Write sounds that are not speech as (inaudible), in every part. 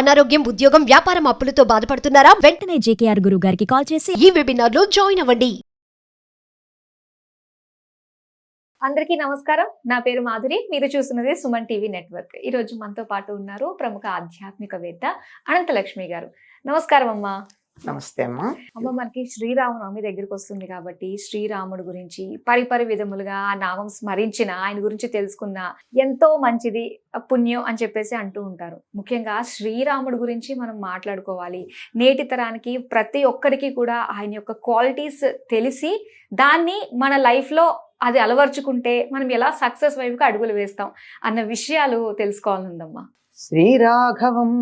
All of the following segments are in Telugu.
అనారోగ్యం ఉద్యోగం వ్యాపారం అప్పులతో బాధపడుతున్నారా? వెంటనే జేకేఆర్ గురువు గారికి కాల్ చేసి ఈ వెబినార్లో జాయిన్ అవ్వండి. అందరికీ నమస్కారం. నా పేరు మాధురి. మీరు చూస్తున్నది సుమన్ టీవీ నెట్వర్క్. ఈ రోజు మనతో పాటు ఉన్నారు ప్రముఖ ఆధ్యాత్మికవేత్త అనంతలక్ష్మి గారు. నమస్కారం అమ్మా. నమస్తే అమ్మా. అమ్మ మనకి శ్రీరామనవమి దగ్గరికి వస్తుంది కాబట్టి శ్రీరాముడు గురించి పరిపరి విధములుగా ఆ నామం స్మరించిన ఆయన గురించి తెలుసుకున్న ఎంతో మంచిది పుణ్యం అని చెప్పేసి అంటూ ఉంటారు. ముఖ్యంగా శ్రీరాముడు గురించి మనం మాట్లాడుకోవాలి. నేటి తరానికి ప్రతి ఒక్కరికి కూడా ఆయన యొక్క క్వాలిటీస్ తెలిసి దాన్ని మన లైఫ్లో అది అలవర్చుకుంటే మనం ఎలా సక్సెస్ వైపుకి అడుగులు వేస్తాం అన్న విషయాలు తెలుసుకోవాలందమ్మా శ్రీరాఘవం.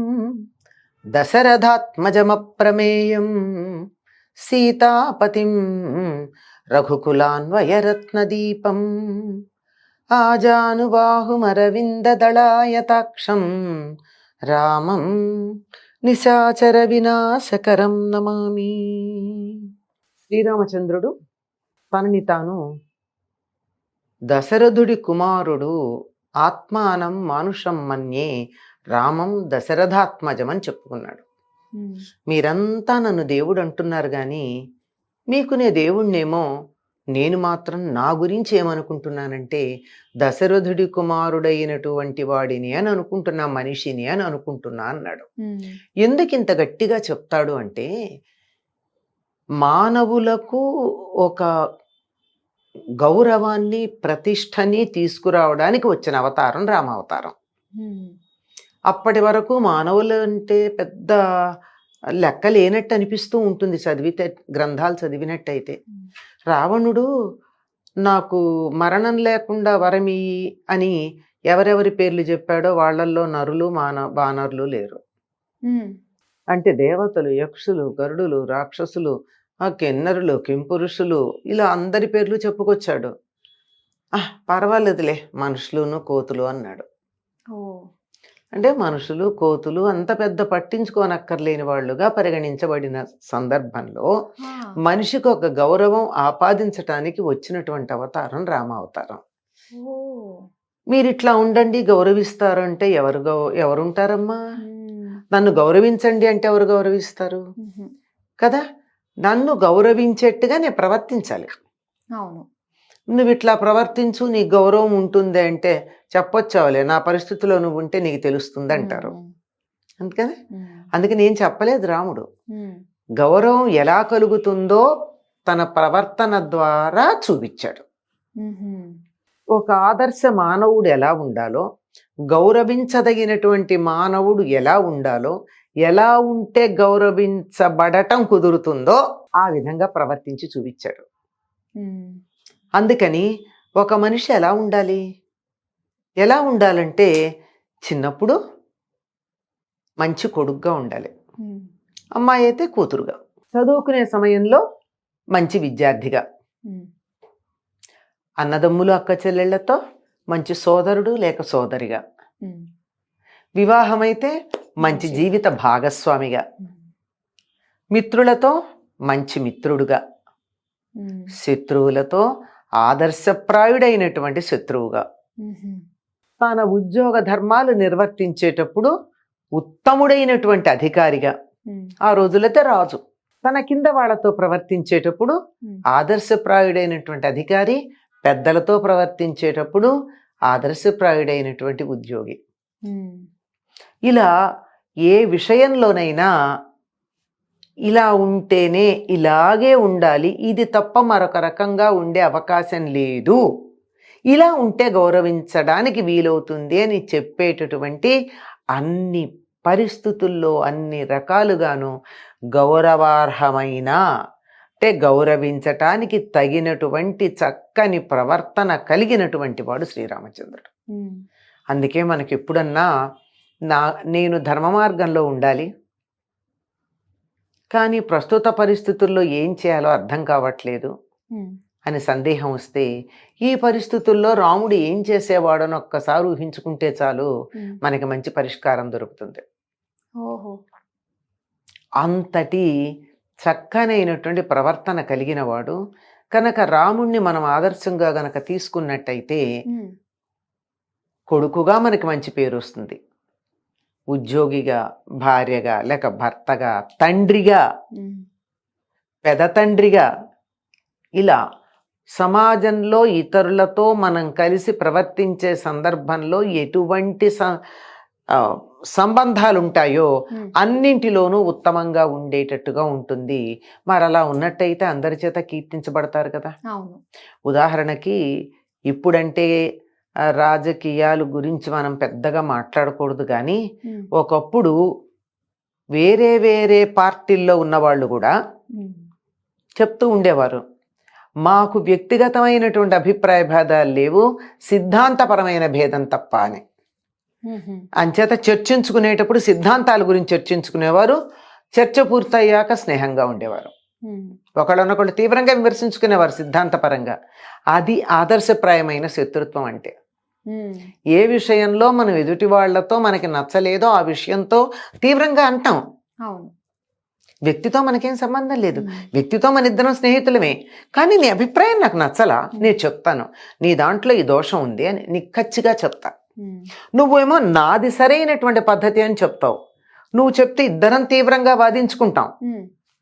దశరథాత్మజమప్రమేయం సీతాపతిం రఘుకులాన్వయరత్నదీపం ఆజానుబాహుమరవిందదళాయతాక్షం రామం నిశాచర వినాశకరం నమామి. శ్రీరామచంద్రుడు తనని తాను దశరథుడి కుమారుడు ఆత్మానం మానుషం మన్యే రామం దశరథాత్మజం అని చెప్పుకున్నాడు. మీరంతా నన్ను దేవుడు అంటున్నారు కానీ మీకు నే దేవుణ్ణేమో నేను మాత్రం నా గురించి ఏమనుకుంటున్నానంటే దశరథుడి కుమారుడైనటువంటి వాడిని అని అనుకుంటున్నా మనిషిని అని అనుకుంటున్నా అన్నాడు. ఎందుకు ఇంత గట్టిగా చెప్తాడు అంటే మానవులకు ఒక గౌరవాన్ని ప్రతిష్టని తీసుకురావడానికి వచ్చిన అవతారం రామావతారం. అప్పటి వరకు మానవులు అంటే పెద్ద లెక్క లేనట్టు అనిపిస్తూ ఉంటుంది చదివితే గ్రంథాలు చదివినట్టయితే. రావణుడు నాకు మరణం లేకుండా వరమి అని ఎవరెవరి పేర్లు చెప్పాడో వాళ్ళల్లో నరులు మాన బానరులు లేరు. అంటే దేవతలు యక్షులు గరుడులు రాక్షసులు ఆ కిన్నరులు కింపురుషులు ఇలా అందరి పేర్లు చెప్పుకొచ్చాడు. ఆ పర్వాలేదులే మనుషులును కోతులు అన్నాడు. అంటే మనుషులు కోతులు అంత పెద్ద పట్టించుకోనక్కర్లేని వాళ్ళుగా పరిగణించబడిన సందర్భంలో మనిషికి ఒక గౌరవం ఆపాదించటానికి వచ్చినటువంటి అవతారం రామావతారం మీరు ఇట్లా ఉండండి గౌరవిస్తారు అంటే ఎవరు గౌ ఎవరుంటారమ్మా? నన్ను గౌరవించండి అంటే ఎవరు గౌరవిస్తారు? కదా? నన్ను గౌరవించేట్టుగా నేను ప్రవర్తించాలి. అవును. నువ్వు ఇట్లా ప్రవర్తించు నీ గౌరవం ఉంటుంది అంటే చెప్పొచ్చావులే. నా పరిస్థితిలో నువ్వు ఉంటే నీకు తెలుస్తుంది అంటారు అందుకని? అందుకే నేను చెప్పలేదు రాముడు. గౌరవం ఎలా కలుగుతుందో తన ప్రవర్తన ద్వారా చూపించాడు. ఒక ఆదర్శ మానవుడు ఎలా ఉండాలో గౌరవించదగినటువంటి మానవుడు ఎలా ఉండాలో ఎలా ఉంటే గౌరవించబడటం కుదురుతుందో ఆ విధంగా ప్రవర్తించి చూపించాడు. అందుకని ఒక మనిషి ఎలా ఉండాలి? ఎలా ఉండాలంటే చిన్నప్పుడు మంచి కొడుగ్గా ఉండాలి. అమ్మాయి అయితే కూతురుగా. చదువుకునే సమయంలో మంచి విద్యార్థిగా. అన్నదమ్ములు అక్క చెల్లెళ్ళతో మంచి సోదరుడు లేక సోదరిగా. వివాహమైతే మంచి జీవిత భాగస్వామిగా. మిత్రులతో మంచి మిత్రుడుగా. శత్రువులతో ఆదర్శప్రాయుడైనటువంటి శత్రువుగా. తన ఉద్యోగ ధర్మాలు నిర్వర్తించేటప్పుడు ఉత్తముడైనటువంటి అధికారిగా ఆ రోజులైతే రాజు. తన కింద వాళ్ళతో ప్రవర్తించేటప్పుడు ఆదర్శప్రాయుడైనటువంటి అధికారి పెద్దలతో ప్రవర్తించేటప్పుడు ఆదర్శప్రాయుడైనటువంటి ఉద్యోగి. ఇలా ఏ విషయంలోనైనా ఇలా ఉంటేనే ఇలాగే ఉండాలి. ఇది తప్ప మరొక రకంగా ఉండే అవకాశం లేదు. ఇలా ఉంటే గౌరవించడానికి వీలవుతుంది అని చెప్పేటటువంటి అన్ని పరిస్థితుల్లో అన్ని రకాలుగాను గౌరవార్హమైన అంటే గౌరవించటానికి తగినటువంటి చక్కని ప్రవర్తన కలిగినటువంటి వాడు శ్రీరామచంద్రుడు. అందుకే మనకి ఎప్పుడన్నా నా నేను ధర్మ మార్గంలో ఉండాలి. కానీ ప్రస్తుత పరిస్థితుల్లో ఏం చేయాలో అర్థం కావట్లేదు. అని సందేహం వస్తే ఈ పరిస్థితుల్లో రాముడు ఏం చేసేవాడని ఒక్కసారి ఊహించుకుంటే చాలు మనకి మంచి పరిష్కారం దొరుకుతుంది. ఓహో. అంతటి చక్కనైనటువంటి ప్రవర్తన కలిగిన వాడు కనుక రాముణ్ణి మనం ఆదర్శంగా గనక తీసుకున్నట్టయితే కొడుకుగా మనకి మంచి పేరు వస్తుంది. ఉద్యోగిగా భార్యగా లేక భర్తగా తండ్రిగా పెద తండ్రిగా ఇలా సమాజంలో ఇతరులతో మనం కలిసి ప్రవర్తించే సందర్భంలో ఎటువంటి సంబంధాలు ఉంటాయో అన్నింటిలోనూ ఉత్తమంగా ఉండేటట్టుగా ఉంటుంది. మరి అలా ఉన్నట్టయితే అందరి చేత కీర్తించబడతారు కదా. ఉదాహరణకి ఇప్పుడంటే రాజకీయాలు గురించి మనం పెద్దగా మాట్లాడకూడదు కానీ ఒకప్పుడు వేరే వేరే పార్టీల్లో ఉన్నవాళ్ళు కూడా చెప్తూ ఉండేవారు. మాకు వ్యక్తిగతమైనటువంటి అభిప్రాయ భేదాలు లేవు సిద్ధాంతపరమైన భేదం తప్ప అని. అంచేత చర్చించుకునేటప్పుడు సిద్ధాంతాల గురించి చర్చించుకునేవారు చర్చ పూర్తయ్యాక స్నేహంగా ఉండేవారు. ఒకళ్ళనొకళ్ళు తీవ్రంగా విమర్శించుకునేవారు సిద్ధాంతపరంగా. అది ఆదర్శప్రాయమైన శత్రుత్వం అంటే. ఏ విషయంలో మనం ఎదుటి వాళ్ళతో మనకి నచ్చలేదో ఆ విషయంతో తీవ్రంగా అంటాం. వ్యక్తితో మనకేం సంబంధం లేదు. వ్యక్తితో మన ఇద్దరం స్నేహితులమే. కానీ నీ అభిప్రాయం నాకు నచ్చలా. నేను చెప్తాను. నీ దాంట్లో ఈ దోషం ఉంది అని నీకు ఖచ్చితంగా చెప్తా నువ్వేమో నాది సరైనటువంటి పద్ధతి అని చెప్తావు. నువ్వు చెప్తే ఇద్దరం తీవ్రంగా వాదించుకుంటాం.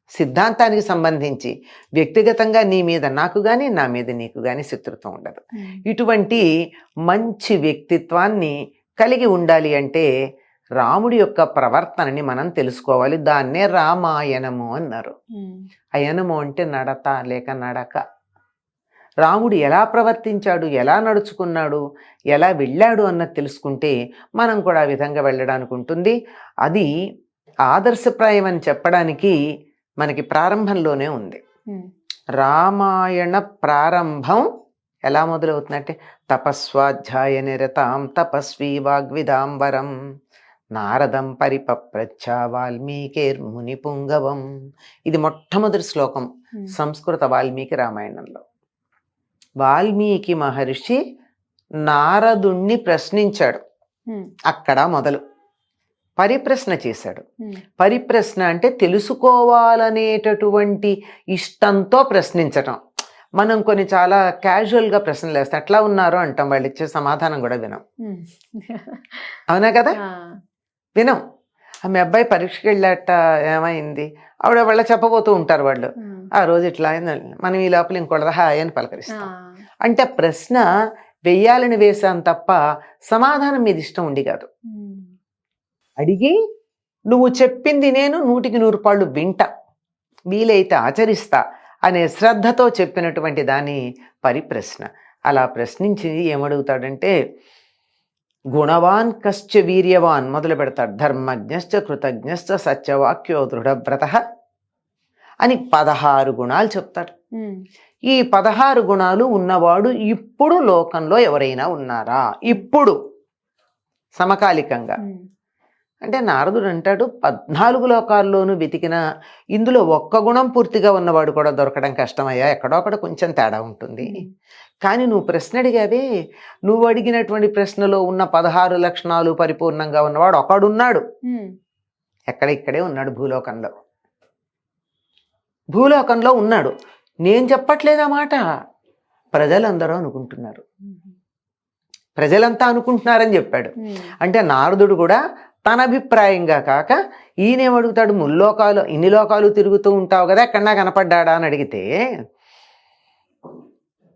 సిద్ధాంతానికి సంబంధించి వ్యక్తిగతంగా నీ మీద నాకు కానీ నా మీద నీకు కానీ శత్రుత్వం ఉండదు. ఇటువంటి మంచి వ్యక్తిత్వాన్ని కలిగి ఉండాలి అంటే రాముడి యొక్క ప్రవర్తనని మనం తెలుసుకోవాలి. దాన్నే రామాయణము అన్నారు. అయనము అంటే నడత లేక నడక. రాముడు ఎలా ప్రవర్తించాడు ఎలా నడుచుకున్నాడు ఎలా వెళ్ళాడు అన్నది తెలుసుకుంటే మనం కూడా ఆ విధంగా వెళ్ళడానికి ఉంటుంది అది ఆదర్శప్రాయం అని చెప్పడానికి మనకి ప్రారంభంలోనే ఉంది. రామాయణ ప్రారంభం ఎలా మొదలవుతుందంటే తపస్వాధ్యాయ నిరతాం తపస్వీ వాగ్విదాంబరం నారదం పరిపప్రచ్ఛ వాల్మీకేర్ముని పుంగవం ఇది మొట్టమొదటి శ్లోకం సంస్కృత వాల్మీకి రామాయణంలో. వాల్మీకి మహర్షి నారదుణ్ణి ప్రశ్నించాడు. అక్కడ మొదలు. పరిప్రశ్న చేశాడు. పరిప్రశ్న అంటే తెలుసుకోవాలనేటటువంటి ఇష్టంతో ప్రశ్నించటం. మనం కొన్ని చాలా క్యాజువల్గా ప్రశ్నలు వేస్తాం ఎట్లా ఉన్నారు అంటాం వాళ్ళు ఇచ్చే సమాధానం కూడా వినం. అవునా కదా? వినం. ఆ మీ అబ్బాయి పరీక్షకి వెళ్ళాట ఏమైంది? ఆవిడ వాళ్ళ చెప్పబోతూ ఉంటారు వాళ్ళు. ఆ రోజు ఇట్లా అయింది మనం ఈ లోపల ఇంకోళ్ళ హాయ్ అని పలకరిస్తాం. అంటే ప్రశ్న వెయ్యాలని వేశాను తప్ప సమాధానం మీద ఇష్టం ఉండి కాదు. అడిగి నువ్వు చెప్పింది నేను నూటికి నూరు పాళ్ళు వింటా వీలైతే ఆచరిస్తా అనే శ్రద్ధతో చెప్పినటువంటి దాని పరిప్రశ్న. అలా ప్రశ్నించి ఏమడుగుతాడంటే గుణవాన్ కశ్చ వీర్యవాన్ మొదలు పెడతాడు. ధర్మజ్ఞశ్చ కృతజ్ఞశ్చ సత్యవాక్యో దృఢవ్రత అని పదహారు గుణాలు చెప్తాడు. ఈ పదహారు గుణాలు ఉన్నవాడు ఇప్పుడు లోకంలో ఎవరైనా ఉన్నారా? ఇప్పుడు సమకాలికంగా. అంటే నారదుడు అంటాడు పద్నాలుగు లోకాల్లోనూ వెతికిన ఇందులో ఒక్క గుణం పూర్తిగా ఉన్నవాడు కూడా దొరకడం కష్టమయ్యా. ఎక్కడో అక్కడ కొంచెం తేడా ఉంటుంది. కానీ నువ్వు ప్రశ్న అడిగావే నువ్వు అడిగినటువంటి ప్రశ్నలో ఉన్న పదహారు లక్షణాలు పరిపూర్ణంగా ఉన్నవాడు ఒకడున్నాడు. ఎక్కడ ఇక్కడే ఉన్నాడు భూలోకంలో. భూలోకంలో ఉన్నాడు. నేను చెప్పట్లేదా మాట. ప్రజలందరూ అనుకుంటున్నారు. ప్రజలంతా అనుకుంటున్నారని చెప్పాడు. అంటే నారదుడు కూడా తన అభిప్రాయంగా కాక ఈయనేమడుగుతాడు ముల్లోకాలు ఇన్ని లోకాలు తిరుగుతూ ఉంటావు కదా ఎక్కడన్నా కనపడ్డాడా? అని అడిగితే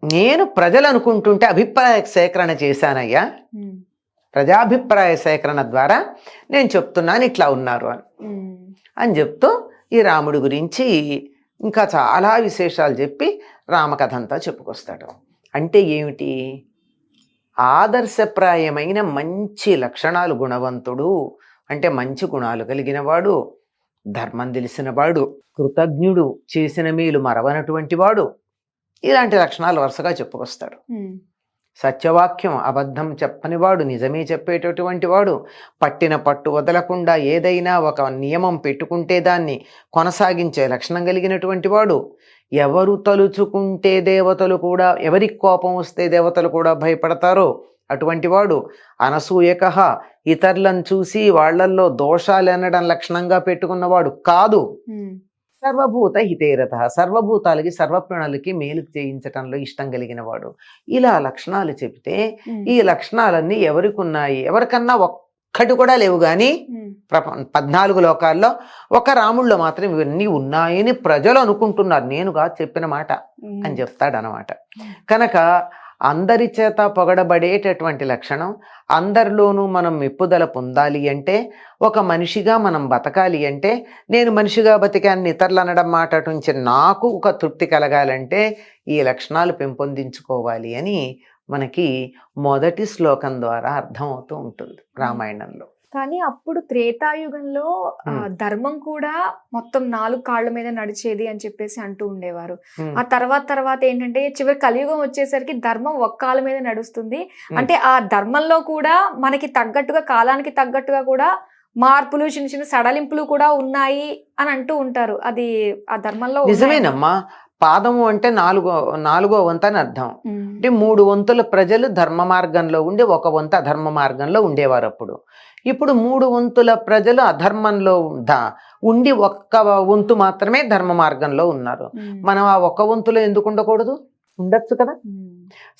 నేను ప్రజలు అనుకుంటుంటే అభిప్రాయ సేకరణ చేశానయ్యా. ప్రజాభిప్రాయ సేకరణ ద్వారా నేను చెప్తున్నాను ఇట్లా ఉన్నారు అని. అని చెప్తూ ఈ రాముడి గురించి ఇంకా చాలా విశేషాలు చెప్పి రామకథ అంతా చెప్పుకొస్తాడు. అంటే ఏమిటి? ఆదర్శప్రాయమైన మంచి లక్షణాలు గుణవంతుడు అంటే మంచి గుణాలు కలిగినవాడు ధర్మం తెలిసినవాడు కృతజ్ఞుడు చేసిన మేలు మరవనటువంటి వాడు ఇలాంటి లక్షణాలు వరుసగా చెప్పుకొస్తాడు. సత్యవాక్యం అబద్ధం చెప్పనివాడు నిజమే చెప్పేటటువంటి వాడు పట్టిన పట్టు వదలకుండా ఏదైనా ఒక నియమం పెట్టుకుంటే దాన్ని కొనసాగించే లక్షణం కలిగినటువంటి వాడు ఎవరు తలుచుకుంటే దేవతలు కూడా ఎవరికి కోపం వస్తే దేవతలు కూడా భయపడతారో అటువంటి వాడు అనసూయక ఇతరులను చూసి వాళ్ళల్లో దోషాలు అనడం లక్షణంగా పెట్టుకున్నవాడు కాదు. సర్వభూత హితేరథ సర్వభూతాలకి సర్వప్రాణులకి మేలు చేయించటంలో ఇష్టం కలిగిన వాడు. ఇలా లక్షణాలు చెబితే ఈ లక్షణాలన్నీ ఎవరికి ఉన్నాయి? ఎవరికన్నా ఒక్క ఒక్కటి కూడా లేవు కానీ ప్రప పద్నాలుగు లోకాల్లో ఒక రాముల్లో మాత్రం ఇవన్నీ ఉన్నాయని ప్రజలు అనుకుంటున్నారు. నేనుగా చెప్పిన మాట అని చెప్తాడు అనమాట కనుక అందరి చేత పొగడబడేటటువంటి లక్షణం అందరిలోనూ మనం మెప్పుదల పొందాలి అంటే ఒక మనిషిగా మనం బతకాలి అంటే నేను మనిషిగా బతికాన్ని ఇతరులు అనడం మాట నుంచి నాకు ఒక తృప్తి కలగాలంటే ఈ లక్షణాలు పెంపొందించుకోవాలి అని మనకి మొదటి శ్లోకం ద్వారా అర్థమవుతూ ఉంటుంది రామాయణంలో. కానీ అప్పుడు త్రేతాయుగంలో. ధర్మం కూడా మొత్తం నాలుగు కాళ్ళ మీద నడిచేది అని చెప్పేసి అంటూ ఉండేవారు. ఆ తర్వాత తర్వాత ఏంటంటే చివరి కలియుగం వచ్చేసరికి ధర్మం ఒక్క కాళ్ళ మీద నడుస్తుంది. అంటే ఆ ధర్మంలో కూడా మనకి తగ్గట్టుగా కాలానికి తగ్గట్టుగా కూడా మార్పులు చిన్న చిన్న సడలింపులు కూడా ఉన్నాయి అని అంటూ ఉంటారు. అది ఆ ధర్మంలో? నిజమేనమ్మా. పాదము అంటే నాలుగో నాలుగో వంతు అని అర్థం. అంటే మూడు వంతుల ప్రజలు ధర్మ మార్గంలో ఉండి ఒక వంతు అధర్మ మార్గంలో ఉండేవారు అప్పుడు. ఇప్పుడు మూడు వంతుల ప్రజలు అధర్మంలో ఉండి ఒక్క వంతు మాత్రమే ధర్మ మార్గంలో ఉన్నారు. మనం ఆ ఒక్క వంతులో ఎందుకు ఉండకూడదు? ఉండొచ్చు కదా?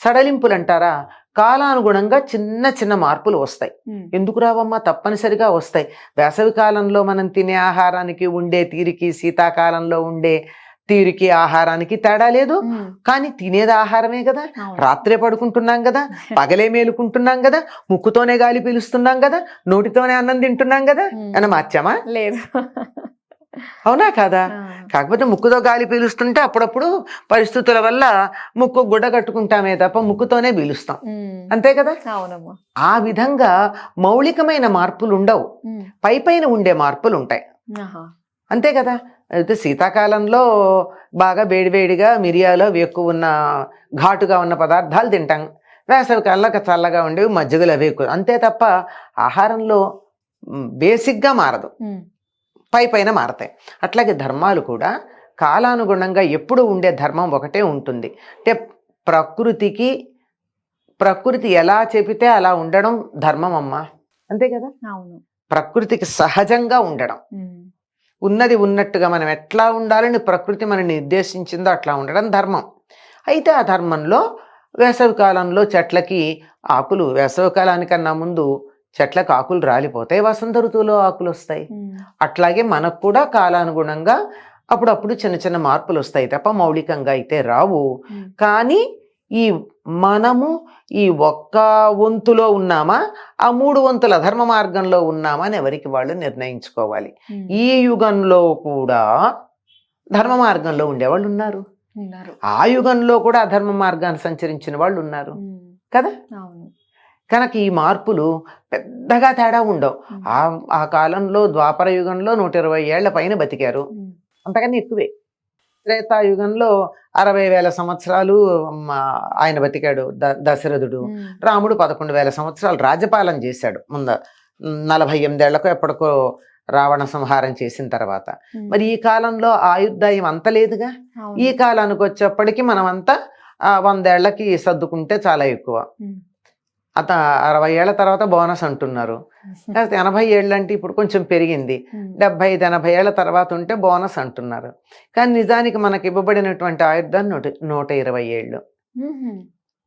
సడలింపులు అంటారా? కాలానుగుణంగా చిన్న చిన్న మార్పులు వస్తాయి. ఎందుకు రావమ్మా? తప్పనిసరిగా వస్తాయి. వేసవి కాలంలో మనం తినే ఆహారానికి ఉండే తీరికి శీతాకాలంలో ఉండే తీరికి ఆహారానికి తేడా లేదు. కానీ తినేది ఆహారమే కదా. రాత్రే పడుకుంటున్నాం కదా. పగలే మేలుకుంటున్నాం కదా. ముక్కుతోనే గాలి పీలుస్తున్నాం కదా. నోటితోనే అన్నం తింటున్నాం కదా. అని మార్చామా? లేదు. అవునా కాదా? కాకపోతే ముక్కుతో గాలి పీలుస్తుంటే అప్పుడప్పుడు పరిస్థితుల వల్ల ముక్కు గుడ్డ కట్టుకుంటామే తప్ప ముక్కుతోనే పీలుస్తాం. అంతే కదా? ఆ విధంగా మౌలికమైన మార్పులు ఉండవు పై పైన ఉండే మార్పులు ఉంటాయి. అంతే కదా. అయితే శీతాకాలంలో బాగా వేడివేడిగా మిరియాలు అవి ఎక్కువ ఉన్న ఘాటుగా ఉన్న పదార్థాలు తింటాం. వేసవి కాలంలో చల్లగా ఉండేవి మజ్జిగలు అవి ఎక్కువ. అంతే తప్ప ఆహారంలో బేసిక్గా మారదు. పై పైన మారతాయి. అట్లాగే ధర్మాలు కూడా కాలానుగుణంగా ఎప్పుడు ఉండే ధర్మం ఒకటే ఉంటుంది. అంటే ప్రకృతికి ప్రకృతి ఎలా చెబితే అలా ఉండడం ధర్మం అమ్మా. అంతే కదా. ప్రకృతికి సహజంగా ఉండడం. ఉన్నది ఉన్నట్టుగా మనం ఎట్లా ఉండాలని ప్రకృతి మనని నిర్దేశించిందో అట్లా ఉండడం ధర్మం. అయితే ఆ ధర్మంలో వేసవి కాలంలో చెట్లకి ఆకులు వేసవి కాలానికన్నా ముందు చెట్లకు ఆకులు రాలిపోతాయి వసంత ఋతువులో ఆకులు వస్తాయి. అట్లాగే మనకు కూడా కాలానుగుణంగా అప్పుడప్పుడు చిన్న చిన్న మార్పులు వస్తాయి తప్ప మౌలికంగా అయితే రావు. కానీ ఈ మనము ఈ ఒక్క వంతులో ఉన్నామా? ఆ మూడు వంతుల ధర్మ మార్గంలో ఉన్నామా అని ఎవరికి వాళ్ళు నిర్ణయించుకోవాలి. ఈ యుగంలో కూడా ధర్మ మార్గంలో ఉండేవాళ్ళు ఉన్నారు. ఉన్నారు. ఆ యుగంలో కూడా అధర్మ మార్గాన్ని సంచరించిన వాళ్ళు ఉన్నారు. కదా? కనుక ఈ మార్పులు పెద్దగా తేడా ఉండవు. ఆ ఆ కాలంలో ద్వాపర యుగంలో నూట ఇరవై ఏళ్ళ పైన బతికారు. అంతకన్నా ఎక్కువే. త్రేతాయుగంలో అరవై వేల సంవత్సరాలు ఆయన బతికాడు ద దశరథుడు. రాముడు పదకొండు వేల సంవత్సరాలు రాజ్యపాలన చేశాడు ముంద నలభై ఎనిమిదేళ్ళకు ఎప్పటికో రావణ సంహారం చేసిన తర్వాత. మరి ఈ కాలంలో ఆయుర్దాయం అంత లేదుగా. ఈ కాలానికి వచ్చేప్పటికి మనమంతా వందేళ్ళకి సర్దుకుంటే చాలా ఎక్కువ. అత అరవై ఏళ్ళ తర్వాత బోనస్ అంటున్నారు. (laughs) లేకపోతే ఎనభై ఏళ్ళు అంటే ఇప్పుడు కొంచెం పెరిగింది. డెబ్బై ఐదు ఎనభై ఏళ్ళ తర్వాత ఉంటే బోనస్ అంటున్నారు. కానీ నిజానికి మనకి ఇవ్వబడినటువంటి ఆయుర్దాయం నూట నూట ఇరవై ఏళ్ళు.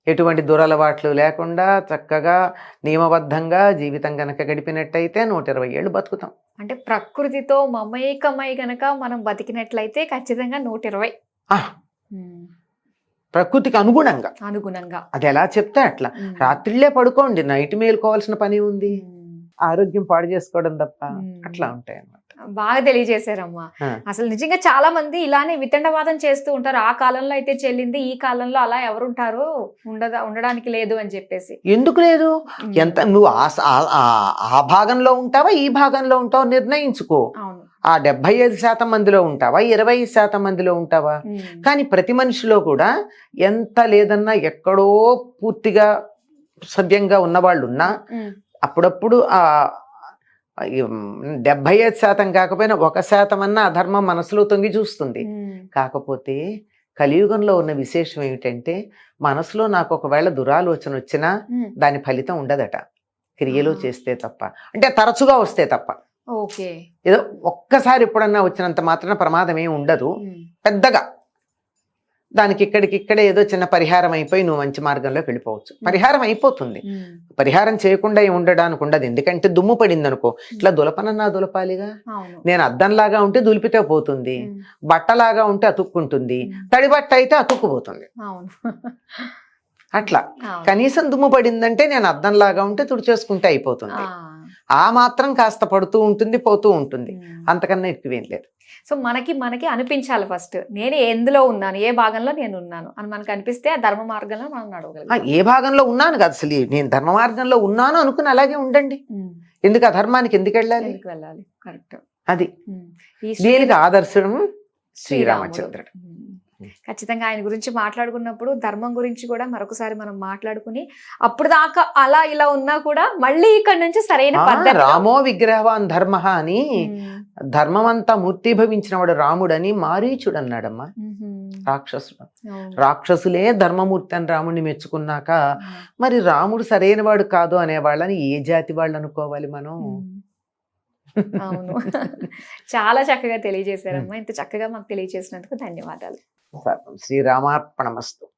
ఎటువంటి దురలవాట్లు లేకుండా చక్కగా నియమబద్ధంగా జీవితం కనుక గడిపినట్టయితే నూట ఇరవై ఏళ్ళు బతుకుతాం. అంటే ప్రకృతితో మమేకమై గనక మనం బతికినట్లయితే ఖచ్చితంగా నూట ఇరవై. ప్రకృతికి అనుగుణంగా. అనుగుణంగా. అది ఎలా చెప్తే అట్లా. రాత్రిళ్ళే పడుకోండి నైట్ మేలుకోవాల్సిన పని ఉంది. ఆరోగ్యం పాడు చేసుకోవడం తప్ప. అట్లా ఉంటాయి అన్నమాట బాగా తెలియజేశారమ్మా. అసలు నిజంగా చాలా మంది ఇలానే వితండవాదం చేస్తూ ఉంటారు. ఆ కాలంలో అయితే చెల్లింది ఈ కాలంలో అలా ఎవరుంటారు ఉండదా ఉండడానికి లేదు అని చెప్పేసి. ఎందుకు లేదు? ఎంత నువ్వు ఆ భాగంలో ఉంటావా ఈ భాగంలో ఉంటావా నిర్ణయించుకో. అవును. ఆ డెబ్బై ఐదు శాతం మందిలో ఉంటావా? ఇరవై శాతం మందిలో ఉంటావా? కానీ ప్రతి మనిషిలో కూడా ఎంత లేదన్నా ఎక్కడో పూర్తిగా సభ్యంగా ఉన్నవాళ్ళు ఉన్నా అప్పుడప్పుడు ఆ డెబ్బై ఐదు శాతం కాకపోయినా ఒక శాతం అన్న అధర్మం మనసులో తొంగి చూస్తుంది. కాకపోతే కలియుగంలో ఉన్న విశేషం ఏమిటంటే మనసులో నాకు ఒకవేళ దురాలోచన వచ్చినా దాని ఫలితం ఉండదట. క్రియలు. చేస్తే తప్ప. అంటే తరచుగా వస్తే తప్ప. ఓకే. ఏదో ఒక్కసారి ఎప్పుడన్నా వచ్చినంత మాత్రాన ప్రమాదం ఏమి ఉండదు. పెద్దగా. దానికి ఇక్కడికి ఇక్కడే ఏదో చిన్న పరిహారం అయిపోయి నువ్వు మంచి మార్గంలోకి వెళ్ళిపోవచ్చు. పరిహారం అయిపోతుంది. పరిహారం చేయకుండా ఉండడానికి ఉండదు. ఎందుకంటే దుమ్ము పడింది అనుకో ఇట్లా దులపనన్నా దులపాలిగా? నేను అద్దంలాగా ఉంటే దులిపితే పోతుంది. బట్టలాగా ఉంటే అతుక్కుంటుంది. తడి బట్ట అయితే అతుక్కుపోతుంది. అట్లా. కనీసం దుమ్ము పడిందంటే నేను అద్దంలాగా ఉంటే తుడిచేసుకుంటే అయిపోతుంది. ఆ, మాత్రం కాస్త పడుతూ ఉంటుంది పోతూ ఉంటుంది. అంతకన్నా ఎక్కువేం లేదు. సో మనకి మనకి అనిపించాలి ఫస్ట్. నేను ఎందులో ఉన్నాను? ఏ భాగంలో నేను ఉన్నాను? అని మనకు అనిపిస్తే ఆ ధర్మ మార్గంలో మనం నడవగలం. ఏ భాగంలో ఉన్నాను కదా అసలు. నేను ధర్మ మార్గంలో ఉన్నాను అనుకుని అలాగే ఉండండి. ఎందుకు ఆ ధర్మానికి ఎందుకు వెళ్ళాలి? వెళ్ళాలి? కరెక్ట్. అది. దీనికి ఆదర్శం శ్రీరామచంద్రుడు. ఖచ్చితంగా ఆయన గురించి మాట్లాడుకున్నప్పుడు ధర్మం గురించి కూడా మరొకసారి మనం మాట్లాడుకుని అప్పుడు దాకా అలా ఇలా ఉన్నా కూడా మళ్ళీ ఇక్కడ నుంచి సరైన రామో విగ్రహవాన్ ధర్మ అని ధర్మం అంతా మూర్తిభవించిన వాడు రాముడని మారీచుడు అన్నాడమ్మా. రాక్షసుడు. రాక్షసులే ధర్మమూర్తి అని రాముడిని మెచ్చుకున్నాక మరి రాముడు సరైన వాడు కాదు అనే వాళ్ళని ఏ జాతి వాళ్ళు అనుకోవాలి మనం? అవును. (laughs) చాలా చక్కగా తెలియజేశారమ్మా. ఇంత చక్కగా మాకు తెలియజేసినందుకు ధన్యవాదాలు. శ్రీరామార్పణమస్తు.